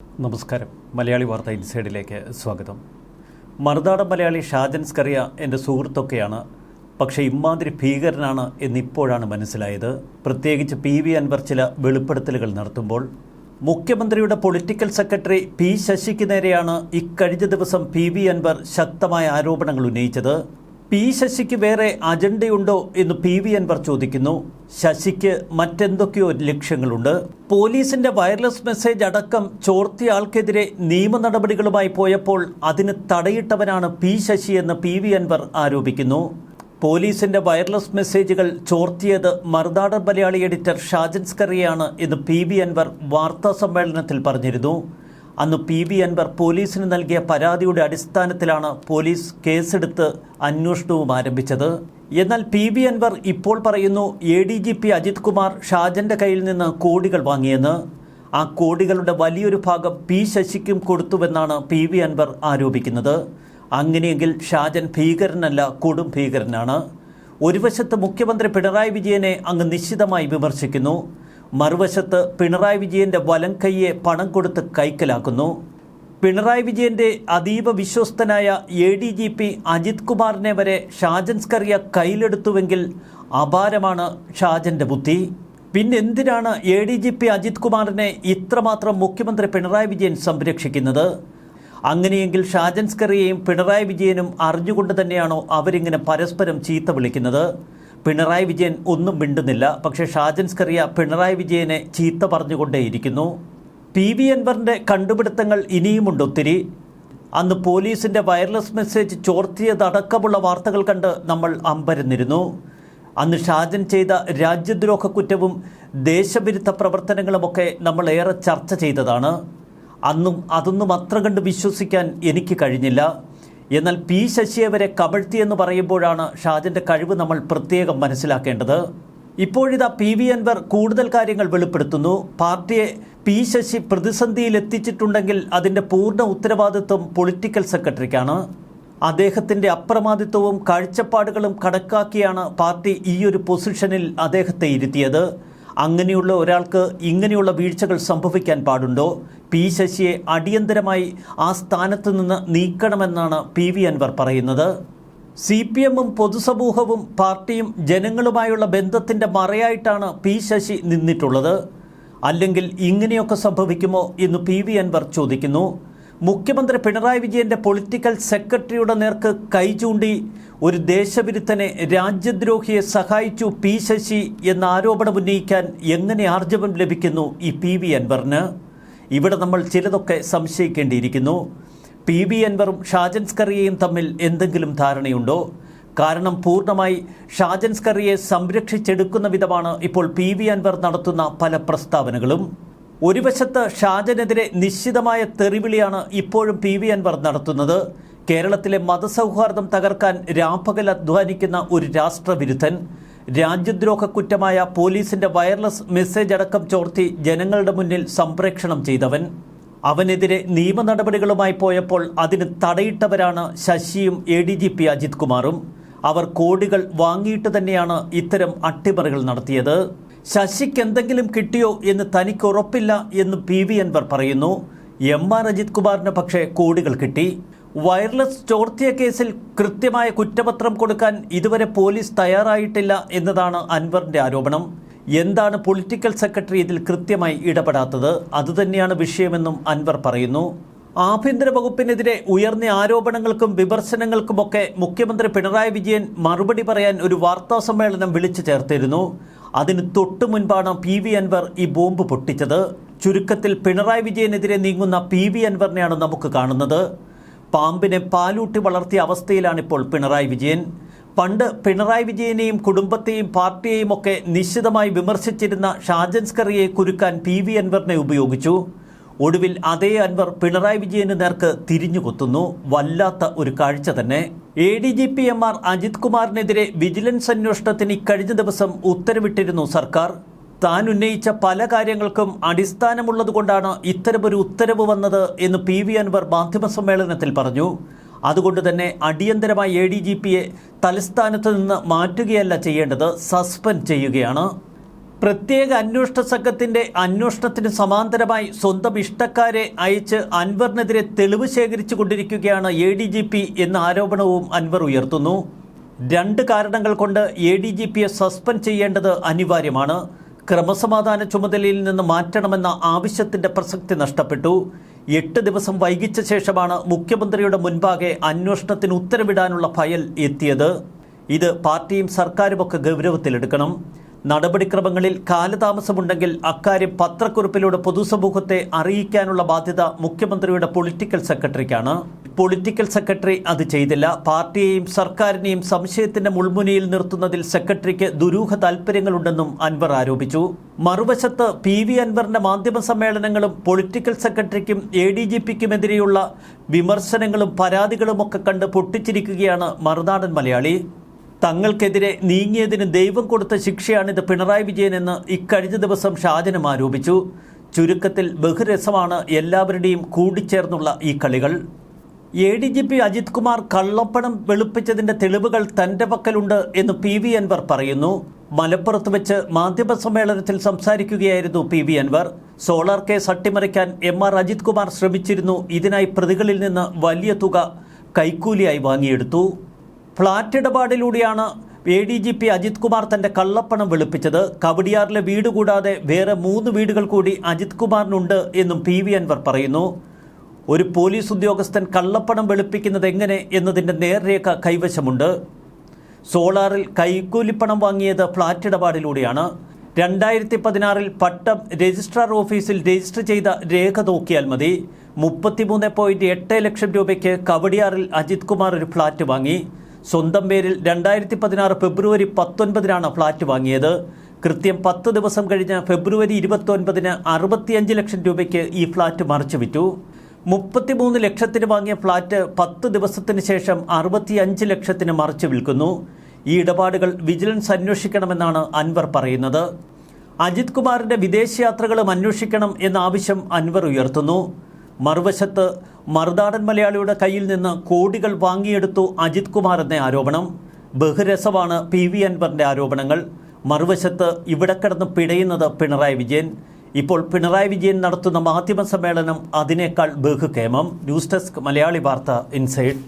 നമസ്കാരം. മലയാളി വാർത്ത ഇൻസൈഡിലേക്ക് സ്വാഗതം. മറുനാടൻ മലയാളി ഷാജൻ സ്കറിയ എന്റെ സുഹൃത്തൊക്കെയാണ്. പക്ഷേ ഇമ്മാതിരി ഭീകരനാണ് എന്നിപ്പോഴാണ് മനസ്സിലായത്. പ്രത്യേകിച്ച് പി വി അൻവർ ചില വെളിപ്പെടുത്തലുകൾ നടത്തുമ്പോൾ മുഖ്യമന്ത്രിയുടെ പൊളിറ്റിക്കൽ സെക്രട്ടറി പി ശശിക്ക് നേരെയാണ് ഇക്കഴിഞ്ഞ ദിവസം പി വി അൻവർ ശക്തമായ ആരോപണങ്ങൾ ഉന്നയിച്ചത്. പി ശശിക്ക് വേറെ അജണ്ടയുണ്ടോ എന്ന് പി വി അൻവർ ചോദിക്കുന്നു. ശശിക്ക് മറ്റെന്തൊക്കെയോ ലക്ഷ്യങ്ങളുണ്ട്. പോലീസിന്റെ വയർലെസ് മെസ്സേജ് അടക്കം ചോർത്തിയ ആൾക്കെതിരെ നിയമ നടപടികളുമായി പോയപ്പോൾ അതിന് തടയിട്ടവനാണ് പി ശശി എന്ന് പി വി അൻവർ ആരോപിക്കുന്നു. പോലീസിന്റെ വയർലെസ് മെസ്സേജുകൾ ചോർത്തിയത് മറുനാടൻ മലയാളി എഡിറ്റർ ഷാജൻസ്കറിയാണ് എന്ന് പി വി അൻവർ വാർത്താ സമ്മേളനത്തിൽ പറഞ്ഞിരുന്നു. അന്ന് പി വി അൻവർ പോലീസിന് നൽകിയ പരാതിയുടെ അടിസ്ഥാനത്തിലാണ് പോലീസ് കേസെടുത്ത് അന്വേഷണവും ആരംഭിച്ചത്. എന്നാൽ പി വി അൻവർ ഇപ്പോൾ പറയുന്നു A D G P Ajith Kumar ഷാജന്റെ കയ്യിൽ നിന്ന് കോടികൾ വാങ്ങിയെന്ന്. ആ കോടികളുടെ വലിയൊരു ഭാഗം പി ശശിക്കും കൊടുത്തുവെന്നാണ് പി വി അൻവർ ആരോപിക്കുന്നത്. അങ്ങനെയെങ്കിൽ ഷാജൻ ഭീകരനല്ല കൊടും ഭീകരനാണ്. ഒരു വശത്ത് മുഖ്യമന്ത്രി പിണറായി വിജയനെ അങ്ങ് നിശ്ചിതമായി വിമർശിക്കുന്നു. മറുവശത്ത് പിണറായി വിജയന്റെ വലം കൈയെ പണം കൊടുത്ത് കൈക്കലാക്കുന്നു. പിണറായി വിജയന്റെ അതീവ വിശ്വസ്തനായ A D G P Ajith കുമാറിനെ വരെ ഷാജൻ സ്കറിയ കയ്യിലെടുത്തുവെങ്കിൽ അപാരമാണ് ഷാജന്റെ ബുദ്ധി. പിന്നെന്തിനാണ് A D G P Ajith കുമാറിനെ ഇത്രമാത്രം മുഖ്യമന്ത്രി പിണറായി വിജയൻ സംരക്ഷിക്കുന്നത്? അങ്ങനെയെങ്കിൽ ഷാജൻ സ്കറിയയും പിണറായി വിജയനും അറിഞ്ഞുകൊണ്ട് തന്നെയാണോ അവരിങ്ങനെ പരസ്പരം ചീത്ത വിളിക്കുന്നത്? പിണറായി വിജയൻ ഒന്നും മിണ്ടുന്നില്ല. പക്ഷേ ഷാജൻ സ്കറിയ പിണറായി വിജയനെ ചീത്ത പറഞ്ഞുകൊണ്ടേയിരിക്കുന്നു. പി വി അൻവറിന്റെ കണ്ടുപിടുത്തങ്ങൾ ഇനിയുമുണ്ട് ഒത്തിരി. അന്ന് പോലീസിന്റെ വയർലെസ് മെസ്സേജ് ചോർത്തിയതടക്കമുള്ള വാർത്തകൾ കണ്ട് നമ്മൾ അമ്പരന്നിരുന്നു. അന്ന് ഷാജൻ ചെയ്ത രാജ്യദ്രോഹ കുറ്റവും ദേശവിരുദ്ധ പ്രവർത്തനങ്ങളുമൊക്കെ നമ്മൾ ഏറെ ചർച്ച ചെയ്തതാണ്. അന്നും അതൊന്നും അത്ര കണ്ട് വിശ്വസിക്കാൻ എനിക്ക് കഴിഞ്ഞില്ല. എന്നാൽ പി ശശിയെ വരെ കമഴ്ത്തിയെന്ന് പറയുമ്പോഴാണ് ഷാജന്റെ കഴിവ് നമ്മൾ പ്രത്യേകം മനസ്സിലാക്കേണ്ടത്. ഇപ്പോഴിതാ പി വി അൻവർ കൂടുതൽ കാര്യങ്ങൾ വെളിപ്പെടുത്തുന്നു. പാർട്ടിയെ പി ശശി പ്രതിസന്ധിയിൽ എത്തിച്ചിട്ടുണ്ടെങ്കിൽ അതിന്റെ പൂർണ ഉത്തരവാദിത്വം പൊളിറ്റിക്കൽ സെക്രട്ടറിക്കാണ്. അദ്ദേഹത്തിന്റെ അപ്രമാദിത്വവും കാഴ്ചപ്പാടുകളും കണക്കാക്കിയാണ് പാർട്ടി ഈയൊരു പൊസിഷനിൽ അദ്ദേഹത്തെ ഇരുത്തിയത്. അങ്ങനെയുള്ള ഒരാൾക്ക് ഇങ്ങനെയുള്ള വീഴ്ചകൾ സംഭവിക്കാൻ പാടുണ്ടോ? പി ശശിയെ അടിയന്തരമായി ആ സ്ഥാനത്ത് നിന്ന് നീക്കണമെന്നാണ് പി വി അൻവർ പറയുന്നത്. സി പി എമ്മും പൊതുസമൂഹവും പാർട്ടിയും ജനങ്ങളുമായുള്ള ബന്ധത്തിന്റെ മറയായിട്ടാണ് പി ശശി നിന്നിട്ടുള്ളത്. അല്ലെങ്കിൽ ഇങ്ങനെയൊക്കെ സംഭവിക്കുമോ എന്ന് പി വി അൻവർ ചോദിക്കുന്നു. മുഖ്യമന്ത്രി പിണറായി വിജയന്റെ പൊളിറ്റിക്കൽ സെക്രട്ടറിയുടെ നേർക്ക് കൈ ചൂണ്ടി ഒരു ദേശവിരുദ്ധനെ രാജ്യദ്രോഹിയെ സഹായിച്ചു പി ശശി എന്ന ആരോപണം ഉന്നയിക്കാൻ എങ്ങനെ ആർജവം ലഭിക്കുന്നു ഈ പി വി അൻവറിന്? ഇവിടെ നമ്മൾ ചിലതൊക്കെ സംശയിക്കേണ്ടിയിരിക്കുന്നു. പി വി അൻവറും ഷാജൻസ്കറിയയും തമ്മിൽ എന്തെങ്കിലും ധാരണയുണ്ടോ? കാരണം പൂർണമായി ഷാജൻസ്കറിയെ സംരക്ഷിച്ചെടുക്കുന്ന വിധമാണ് ഇപ്പോൾ പി വി അൻവർ നടത്തുന്ന പല പ്രസ്താവനകളും. ഒരു വശത്ത് ഷാജനെതിരെ നിശ്ചിതമായ തെറിവിളിയാണ് ഇപ്പോഴും പി വി അൻവർ നടത്തുന്നത്. കേരളത്തിലെ മതസൗഹാർദ്ദം തകർക്കാൻ രാപ്പകൽ അധ്വാനിക്കുന്ന ഒരു രാഷ്ട്രവിരുദ്ധൻ രാജ്യദ്രോഹ കുറ്റമായ പോലീസിന്റെ വയർലെസ് മെസ്സേജ് അടക്കം ചോർത്തി ജനങ്ങളുടെ മുന്നിൽ സംപ്രേക്ഷണം ചെയ്തവൻ. അവനെതിരെ നിയമ നടപടികളുമായി പോയപ്പോൾ അതിന് തടയിട്ടവരാണ് ശശിയും A D G P Ajith കുമാറും. അവർ കോടികൾ വാങ്ങിയിട്ട് തന്നെയാണ് ഇത്തരം അട്ടിമറികൾ നടത്തിയത്. ശശിക്ക് എന്തെങ്കിലും കിട്ടിയോ എന്ന് തനിക്ക് ഉറപ്പില്ല എന്ന് പി വി അൻവർ പറയുന്നു. എം ആർ അജിത് കുമാറിന് പക്ഷേ കോടികൾ കിട്ടി. വയർലെസ് ചോർത്തിയ കേസിൽ കൃത്യമായ കുറ്റപത്രം കൊടുക്കാൻ ഇതുവരെ പോലീസ് തയ്യാറായിട്ടില്ല എന്നതാണ് അൻവറിന്റെ ആരോപണം. എന്താണ് പൊളിറ്റിക്കൽ സെക്രട്ടറി ഇതിൽ കൃത്യമായി ഇടപെടാത്തത്? അതുതന്നെയാണ് വിഷയമെന്നും അൻവർ പറയുന്നു. ആഭ്യന്തര വകുപ്പിനെതിരെ ഉയർന്ന ആരോപണങ്ങൾക്കും വിമർശനങ്ങൾക്കുമൊക്കെ മുഖ്യമന്ത്രി പിണറായി വിജയൻ മറുപടി പറയാൻ ഒരു വാർത്താ സമ്മേളനം വിളിച്ചു ചേർത്തിരുന്നു. അതിന് തൊട്ടു മുൻപാണ് പി വി അൻവർ ഈ ബോംബ് പൊട്ടിച്ചത്. ചുരുക്കത്തിൽ പിണറായി വിജയനെതിരെ നീങ്ങുന്ന പി വി അൻവറിനെയാണ് നമുക്ക് കാണുന്നത്. പാമ്പിനെ പാലൂട്ടി വളർത്തിയ അവസ്ഥയിലാണിപ്പോൾ പിണറായി വിജയൻ. പണ്ട് പിണറായി വിജയനെയും കുടുംബത്തെയും പാർട്ടിയെയും ഒക്കെ നിശ്ചിതമായി വിമർശിച്ചിരുന്ന ഷാജൻസ്കറിയെ കുരുക്കാൻ പി വി അൻവറിനെ ഉപയോഗിച്ചു. ഒടുവിൽ അതേ അൻവർ പിണറായി വിജയന് നേർക്ക് തിരിഞ്ഞുകൊത്തുന്നു. വല്ലാത്ത ഒരു കാഴ്ച തന്നെ. A D G P M R Ajith കുമാറിനെതിരെ vigilance അന്വേഷണത്തിന് കഴിഞ്ഞ ദിവസം ഉത്തരവിട്ടിരുന്നു സർക്കാർ. താൻ ഉന്നയിച്ച പല കാര്യങ്ങൾക്കും അടിസ്ഥാനമുള്ളതുകൊണ്ടാണ് ഇത്തരമൊരു ഉത്തരവ് വന്നത് എന്ന് പി വി അൻവർ മാധ്യമസമ്മേളനത്തിൽ പറഞ്ഞു. അതുകൊണ്ട് തന്നെ അടിയന്തരമായി എ ഡി ജി പിയെ തലസ്ഥാനത്ത് നിന്ന് മാറ്റുകയല്ല ചെയ്യേണ്ടത് സസ്പെൻഡ് ചെയ്യുകയാണ്. പ്രത്യേക അന്വേഷണ സംഘത്തിന്റെ അന്വേഷണത്തിന് സമാന്തരമായി സ്വന്തം ഇഷ്ടക്കാരെ അയച്ച് അൻവറിനെതിരെ തെളിവ് ശേഖരിച്ചു കൊണ്ടിരിക്കുകയാണ് എ ഡി ജി പി എന്ന ആരോപണവും അൻവർ ഉയർത്തുന്നു. രണ്ട് കാരണങ്ങൾ കൊണ്ട് എ ഡി ജി പിയെ സസ്പെൻഡ് ചെയ്യേണ്ടത് അനിവാര്യമാണ്. ക്രമസമാധാന ചുമതലയിൽ നിന്ന് മാറ്റണമെന്ന ആവശ്യത്തിന്റെ പ്രസക്തി നഷ്ടപ്പെട്ടു. എട്ട് ദിവസം വൈകിച്ച ശേഷമാണ് മുഖ്യമന്ത്രിയുടെ മുൻപാകെ അന്വേഷണത്തിന് ഉത്തരവിടാനുള്ള ഫയൽ എത്തിയത്. ഇത് പാർട്ടിയും സർക്കാരുമൊക്കെ ഗൗരവത്തിലെടുക്കണം. നടപടിക്രമങ്ങളിൽ കാലതാമസമുണ്ടെങ്കിൽ അക്കാര്യം പത്രക്കുറിപ്പിലൂടെ പൊതുസമൂഹത്തെ അറിയിക്കാനുള്ള ബാധ്യത മുഖ്യമന്ത്രിയുടെ പൊളിറ്റിക്കൽ സെക്രട്ടറിക്കാണ്. പൊളിറ്റിക്കൽ സെക്രട്ടറി അത് ചെയ്തില്ല. പാർട്ടിയെയും സർക്കാരിനെയും സംശയത്തിന്റെ മുൾമുനയിൽ നിർത്തുന്നതിൽ സെക്രട്ടറിക്ക് ദുരൂഹ താൽപ്പര്യങ്ങളുണ്ടെന്നും അൻവർ ആരോപിച്ചു. മറുവശത്ത് പി വി അൻവറിന്റെ മാധ്യമ സമ്മേളനങ്ങളും പൊളിറ്റിക്കൽ സെക്രട്ടറിക്കും എ ഡി ജി പിക്കുമെതിരെയുള്ള വിമർശനങ്ങളും പരാതികളുമൊക്കെ കണ്ട് പൊട്ടിച്ചിരിക്കുകയാണ് മറുനാടൻ മലയാളി. തങ്ങൾക്കെതിരെ നീങ്ങിയതിന് ദൈവം കൊടുത്ത ശിക്ഷയാണിത് പിണറായി വിജയൻ എന്ന് ഇക്കഴിഞ്ഞ ദിവസം ഷാജനം ആരോപിച്ചു. ചുരുക്കത്തിൽ ബഹുരസമാണ് എല്ലാവരുടെയും കൂടിച്ചേർന്നുള്ള ഈ കളികൾ. A D G P Ajith Kumar കള്ളപ്പണം വെളുപ്പിച്ചതിന്റെ തെളിവുകൾ തന്റെ പക്കലുണ്ട് എന്ന് പി വി അൻവർ പറയുന്നു. മലപ്പുറത്ത് വെച്ച് മാധ്യമ സമ്മേളനത്തിൽ സംസാരിക്കുകയായിരുന്നു P V Anvar. Solar case അട്ടിമറിക്കാൻ എം ആർ അജിത് കുമാർ ശ്രമിച്ചിരുന്നു. ഇതിനായി പ്രതികളിൽ നിന്ന് വലിയ തുക കൈക്കൂലിയായി വാങ്ങിയെടുത്തു. Flat ഇടപാടിലൂടെയാണ് A D G P Ajith Kumar തന്റെ കള്ളപ്പണം വെളുപ്പിച്ചത്. കവടിയാറിലെ വീട് കൂടാതെ വേറെ മൂന്ന് വീടുകൾ കൂടി അജിത് കുമാറിനുണ്ട് എന്നും പി വി അൻവർ പറയുന്നു. ഒരു പോലീസ് ഉദ്യോഗസ്ഥൻ കള്ളപ്പണം വെളുപ്പിക്കുന്നത് എങ്ങനെ എന്നതിന്റെ നേർരേഖ കൈവശമുണ്ട്. സോളാറിൽ കൈക്കൂലിപ്പണം വാങ്ങിയത് ഫ്ളാറ്റ് ഇടപാടിലൂടെയാണ്. രണ്ടായിരത്തി പതിനാറിൽ പട്ടം രജിസ്ട്രാർ ഓഫീസിൽ രജിസ്റ്റർ ചെയ്ത രേഖ നോക്കിയാൽ മതി. മുപ്പത്തിമൂന്ന് പോയിന്റ് എട്ട് ലക്ഷം രൂപയ്ക്ക് കവടിയാറിൽ അജിത് കുമാർ ഒരു ഫ്ളാറ്റ് വാങ്ങി. സ്വന്തം പേരിൽ രണ്ടായിരത്തി പതിനാറ് ഫെബ്രുവരി പത്തൊൻപതിനാണ് ഫ്ളാറ്റ് വാങ്ങിയത്. കൃത്യം പത്ത് ദിവസം കഴിഞ്ഞ ഫെബ്രുവരി ഇരുപത്തൊൻപതിന് അറുപത്തിയഞ്ച് ലക്ഷം രൂപയ്ക്ക് ഈ ഫ്ളാറ്റ് മറിച്ചു വിറ്റു. മുപ്പത്തിമൂന്ന് ലക്ഷത്തിന് വാങ്ങിയ ഫ്ളാറ്റ് പത്ത് ദിവസത്തിന് ശേഷം അറുപത്തിയഞ്ച് ലക്ഷത്തിന് മറിച്ചു വിൽക്കുന്നു. ഈ ഇടപാടുകൾ വിജിലൻസ് അന്വേഷിക്കണമെന്നാണ് അൻവർ പറയുന്നത്. അജിത് കുമാറിന്റെ വിദേശയാത്രകളും അന്വേഷിക്കണം എന്ന ആവശ്യം അൻവർ ഉയർത്തുന്നു. മറുവശത്ത് മറുനാടൻ മലയാളിയുടെ കയ്യിൽ നിന്ന് കോടികൾ വാങ്ങിയെടുത്തു അജിത് കുമാർ എന്ന ആരോപണം. ബഹുരസമാണ് പി വി അൻവറിന്റെ ആരോപണങ്ങൾ. മറുവശത്ത് ഇവിടെ കിടന്ന് പിടയുന്നത് പിണറായി വിജയൻ. ഇപ്പോൾ പിണറായി വിജയൻ നടത്തുന്ന മാധ്യമ സമ്മേളനം അതിനേക്കാൾ ബഹുകേമം. ന്യൂസ് ഡെസ്ക് മലയാളി വാർത്ത ഇൻസൈഡ്.